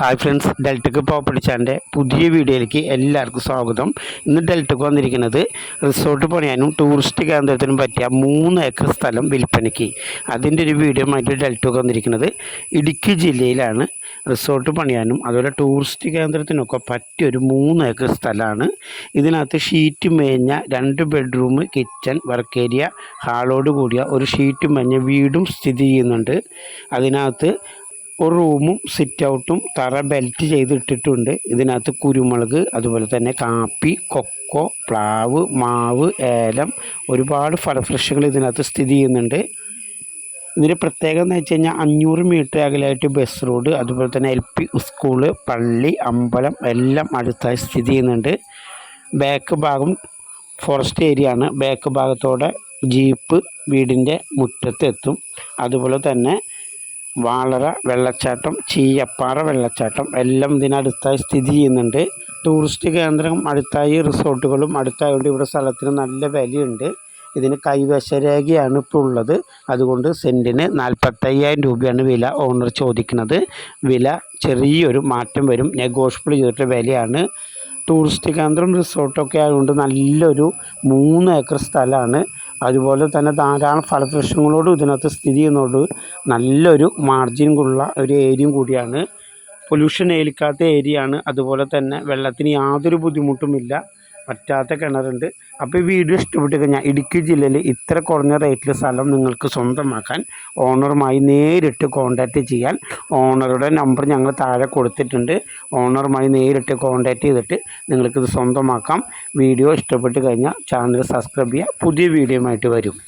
Hi friends ഡെൽറ്റക്ക് property ചാനലിന്റെ പുതിയ വീഡിയോയിലേക്ക് എല്ലാവർക്കും സ്വാഗതം. ഇന്ന് ഡെൽറ്റക്ക് വന്നിരിക്കുന്നത് റിസോർട്ട് പണിയാനും ടൂറിസ്റ്റ് കേന്ദ്രത്തിനും പറ്റിയ മൂന്ന് ഏക്കർ സ്ഥലം വിൽപ്പനയ്ക്ക്. അതിന്റെ ഒരു വീഡിയോ ആയിട്ട് ഡെൽറ്റക്ക് വന്നിരിക്കുന്നത് ഇടുക്കി ജില്ലയിലാണ്. റിസോർട്ട് പണിയാനും അതുപോലെ ടൂറിസ്റ്റ് കേന്ദ്രത്തിനൊക്കെ പറ്റിയ ഒരു മൂന്ന് ഏക്കർ സ്ഥലമാണ്. ഇതിനകത്ത് ഷീറ്റ് മേഞ്ഞ രണ്ട് ബെഡ്റൂം കിച്ചൺ വർക്ക് ഏരിയ ഹാളോട് കൂടിയ ഒരു ഷീറ്റ് മേഞ്ഞ വീടും സ്ഥിതി ചെയ്യുന്നുണ്ട്. അതിനകത്ത് ഒരു റൂമും സിറ്റ് ഔട്ടും തറ ബെൽറ്റ് ചെയ്തിട്ടിട്ടുണ്ട്. ഇതിനകത്ത് കുരുമുളക് അതുപോലെ തന്നെ കാപ്പി കൊക്കോ പ്ലാവ് മാവ് ഏലം ഒരുപാട് ഫലവൃക്ഷങ്ങൾ ഇതിനകത്ത് സ്ഥിതി ചെയ്യുന്നുണ്ട്. ഇതിന്റെ പ്രത്യേകത എന്ന് വെച്ച് കഴിഞ്ഞാൽ അഞ്ഞൂറ് മീറ്റർ അകലായിട്ട് ബസ് റോഡ് അതുപോലെ തന്നെ എൽ പി സ്കൂൾ പള്ളി അമ്പലം എല്ലാം അടുത്തായി സ്ഥിതി ചെയ്യുന്നുണ്ട്. ബാക്ക് ഭാഗം ഫോറസ്റ്റ് ഏരിയ ആണ്. ബാക്ക് ഭാഗത്തോടെ ജീപ്പ് വീടിന്റെ മുറ്റത്തെത്തും. അതുപോലെ തന്നെ വാളറ വെള്ളച്ചാട്ടം ചീയപ്പാറ വെള്ളച്ചാട്ടം എല്ലാം ഇതിനടുത്തായി സ്ഥിതി ചെയ്യുന്നുണ്ട്. ടൂറിസ്റ്റ് കേന്ദ്രം അടുത്തായി റിസോർട്ടുകളും അടുത്തായതുകൊണ്ട് ഇവിടെ സ്ഥലത്തിന് നല്ല വിലയുണ്ട്. ഇതിന് കൈവശരേഖയാണ് ഇപ്പോൾ ഉള്ളത്. അതുകൊണ്ട് സെന്റിന് നാൽപ്പത്തയ്യായിരം രൂപയാണ് വില ഓണർ ചോദിക്കുന്നത്. വില ചെറിയൊരു മാറ്റം വരും. നെഗോഷ്യബിൾ ചെയ്തിട്ട് വിലയാണ്. ടൂറിസ്റ്റ് കേന്ദ്രം റിസോർട്ടൊക്കെ ആയതുകൊണ്ട് നല്ലൊരു മൂന്ന് ഏക്കർ സ്ഥലമാണ്. അതുപോലെ തന്നെ ധാരാളം ഫലവൃക്ഷങ്ങളോട് ഇതിനകത്ത് സ്ഥിതി ചെയ്യുന്നതുകൊണ്ട് നല്ലൊരു മാർജിൻ ഉള്ള ഒരു ഏരിയ കൂടിയാണ്. പൊല്യൂഷൻ ഏൽക്കാത്ത ഏരിയയാണ് അതുപോലെ തന്നെ വെള്ളത്തിന് യാതൊരു ബുദ്ധിമുട്ടുമില്ല. പറ്റാത്ത കിണറുണ്ട്. അപ്പോൾ ഈ വീഡിയോ ഇഷ്ടപ്പെട്ട് കഴിഞ്ഞാൽ ഇടുക്കി ജില്ലയിൽ ഇത്ര കുറഞ്ഞ റേറ്റിൽ സ്ഥലം നിങ്ങൾക്ക് സ്വന്തമാക്കാൻ ഓണറുമായി നേരിട്ട് കോൺടാക്റ്റ് ചെയ്യാൻ ഓണറുടെ നമ്പർ ഞങ്ങൾ താഴെ കൊടുത്തിട്ടുണ്ട്. ഓണറുമായി നേരിട്ട് കോൺടാക്റ്റ് ചെയ്തിട്ട് നിങ്ങൾക്കിത് സ്വന്തമാക്കാം. വീഡിയോ ഇഷ്ടപ്പെട്ട് കഴിഞ്ഞാൽ ചാനൽ സബ്സ്ക്രൈബ് ചെയ്യുക. പുതിയ വീഡിയോയുമായിട്ട് വരും.